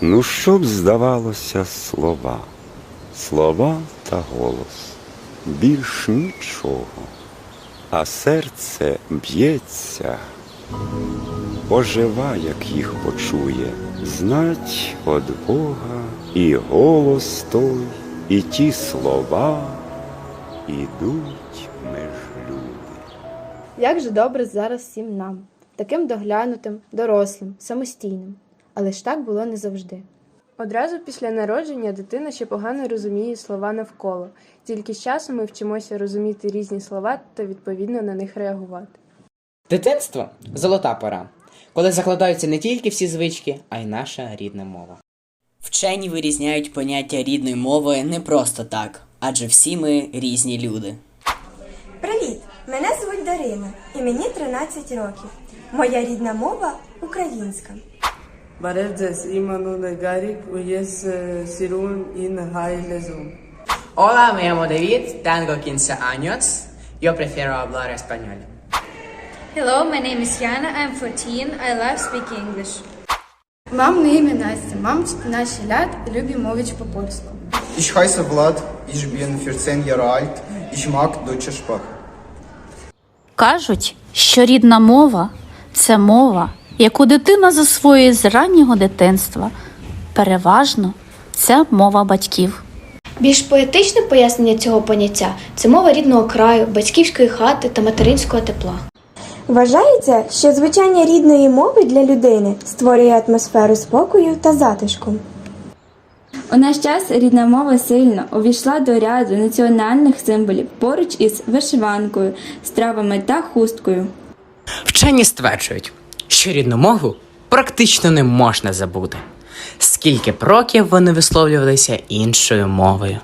Ну, що б здавалося слова, слова та голос, більш нічого, а серце б'ється, ожива, як їх почує, знать од Бога і голос той, і ті слова ідуть меж люди. Як же добре зараз всім нам, таким доглянутим, дорослим, самостійним. Але ж так було не завжди. Одразу після народження дитина ще погано розуміє слова навколо, тільки з часом ми вчимося розуміти різні слова та відповідно на них реагувати. Дитинство золота пора, коли закладаються не тільки всі звички, а й наша рідна мова. Вчені вирізняють поняття рідної мови не просто так, адже всі ми різні люди. Привіт! Мене звуть Дарина і мені 13 років. Моя рідна мова українська. Bareldes imanu negarik uyes sirun in hailezum. Hola, me llamo David, tengo 15 años. Yo prefiero hablar español. Hello, my name is Yana. I'm 14. I love speaking English. Мамне ім'я Настя, мам 14 лят і любі мович по-польську. Ich heiße Vlad, ich bin 14 Jahre alt, ich mag deutsche Sprache. Кажуть, що рідна мова це мова, яку дитина засвоює з раннього дитинства. Переважно це мова батьків. Більш поетичне пояснення цього поняття це мова рідного краю, батьківської хати та материнського тепла. Вважається, що звучання рідної мови для людини створює атмосферу спокою та затишку. У наш час рідна мова сильно увійшла до ряду національних символів поруч із вишиванкою, стравами та хусткою. Вчені стверджують, що рідну мову практично не можна забути. Скільки б років вони висловлювалися іншою мовою.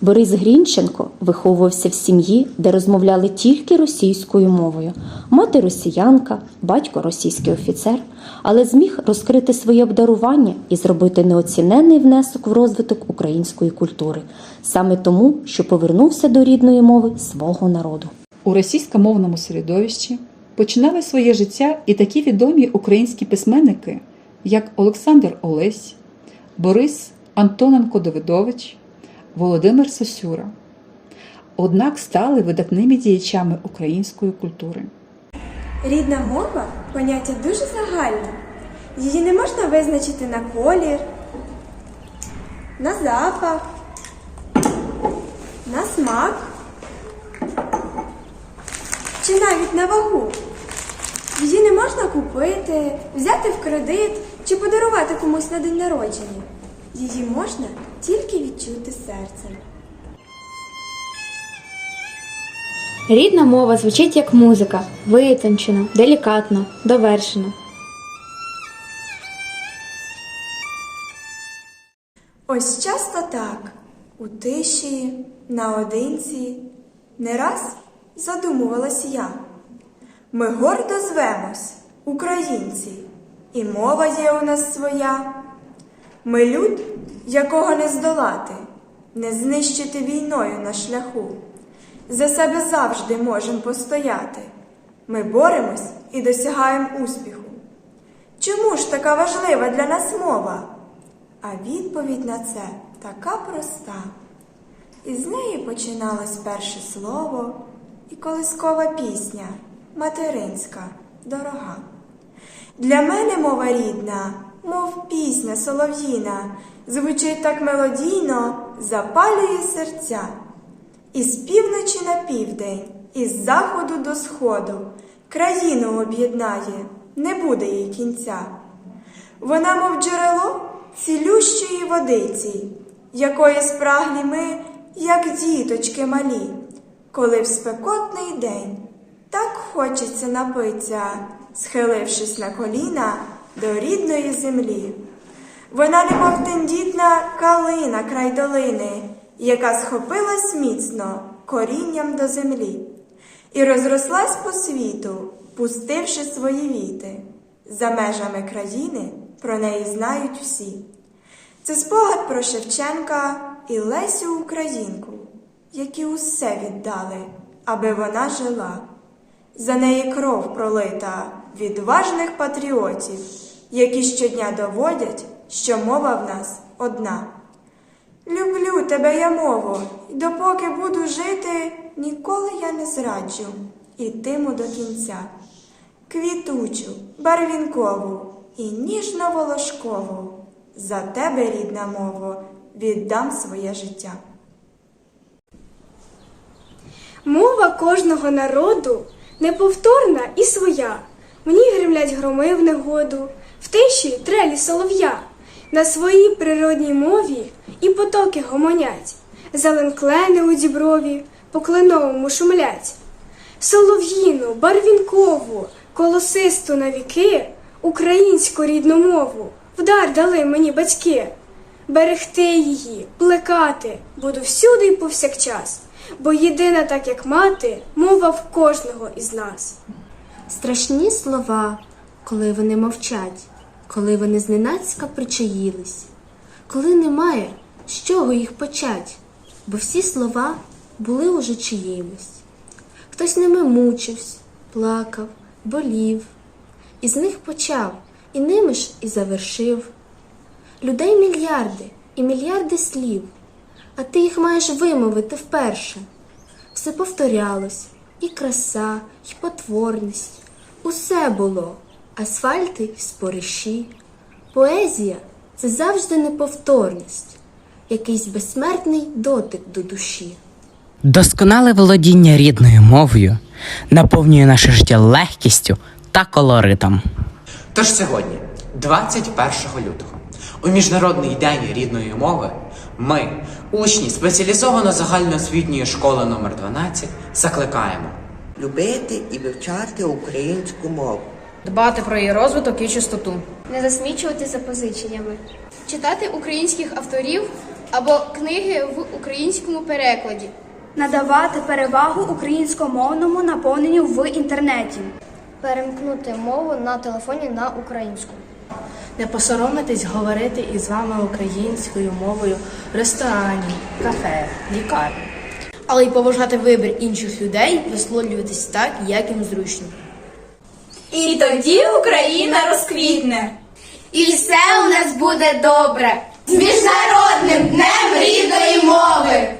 Борис Грінченко виховувався в сім'ї, де розмовляли тільки російською мовою. Мати росіянка, батько російський офіцер, але зміг розкрити своє обдарування і зробити неоціненний внесок в розвиток української культури, саме тому, що повернувся до рідної мови свого народу. У російськомовному середовищі починали своє життя і такі відомі українські письменники, як Олександр Олесь, Борис Антоненко Давидович, Володимир Сосюра. Однак стали видатними діячами української культури. Рідна мова поняття дуже загальне. Її не можна визначити на колір, на запах, на смак чи навіть на вагу. Її не можна купити, взяти в кредит чи подарувати комусь на день народження. Її можна тільки відчути серцем. Рідна мова звучить як музика, витончена, делікатна, довершена. Ось часто так, у тиші, наодинці, не раз задумувалась я. Ми гордо звемось, українці, і мова є у нас своя. Ми люд, якого не здолати, не знищити війною на шляху. За себе завжди можемо постояти. Ми боремось і досягаємо успіху. Чому ж така важлива для нас мова? А відповідь на це така проста. Із неї починалось перше слово і колискова пісня, материнська, дорога. Для мене мова рідна, мов пісня солов'їна, звучить так мелодійно, запалює серця. Із півночі на південь, із заходу до сходу, країну об'єднає, не буде їй кінця. Вона, мов джерело цілющої водиці, якої спраглі ми, як діточки малі, коли в спекотний день так хочеться напитися, схилившись на коліна до рідної землі. Вона, немов тендітна калина край долини, яка схопилась міцно корінням до землі, і розрослась по світу, пустивши свої віти. За межами країни про неї знають всі. Це спогад про Шевченка і Лесю Українку, які усе віддали, аби вона жила. За неї кров пролита відважних патріотів, які щодня доводять, що мова в нас одна. Люблю тебе, я мово, і допоки буду жити, ніколи я не зраджу, ітиму до кінця. Квітучу, барвінкову і ніжно-волошкову, за тебе, рідна мово, віддам своє життя. Мова кожного народу неповторна і своя. В ній гримлять громи в негоду, в тиші трелі солов'я. На своїй природній мові і потоки гомонять, зеленклени у діброві по кленовому шумлять. Солов'їну, барвінкову, колосисту на віки, українську рідну мову, вдар дали мені батьки. Берегти її, плекати буду всюди й повсякчас, бо єдина, так як мати, мова в кожного із нас. Страшні слова, коли вони мовчать, коли вони зненацька причаїлись, коли немає з чого їх почать, бо всі слова були уже чиїмось. Хтось ними мучився, плакав, болів, і з них почав, і ними ж і завершив. Людей мільярди і мільярди слів, а ти їх маєш вимовити вперше. Все повторялось, і краса, і потворність. Усе було асфальти й спориші. Поезія це завжди неповторність, якийсь безсмертний дотик до душі. Досконале володіння рідною мовою наповнює наше життя легкістю та колоритом. Тож сьогодні, 21 лютого, у Міжнародний день рідної мови, ми, учні спеціалізовано загальноосвітньої школи номер 12 закликаємо любити і вивчати українську мову. Дбати про її розвиток і чистоту. Не засмічувати запозиченнями. Читати українських авторів або книги в українському перекладі. Надавати перевагу українськомовному наповненню в інтернеті. Перемкнути мову на телефоні на українську. Не посоромитись говорити із вами українською мовою в ресторані, кафе, лікарні. Але й поважати вибір інших людей, висловлюватись так, як їм зручно. І тоді Україна розквітне. І все у нас буде добре. З міжнародним днем рідної мови!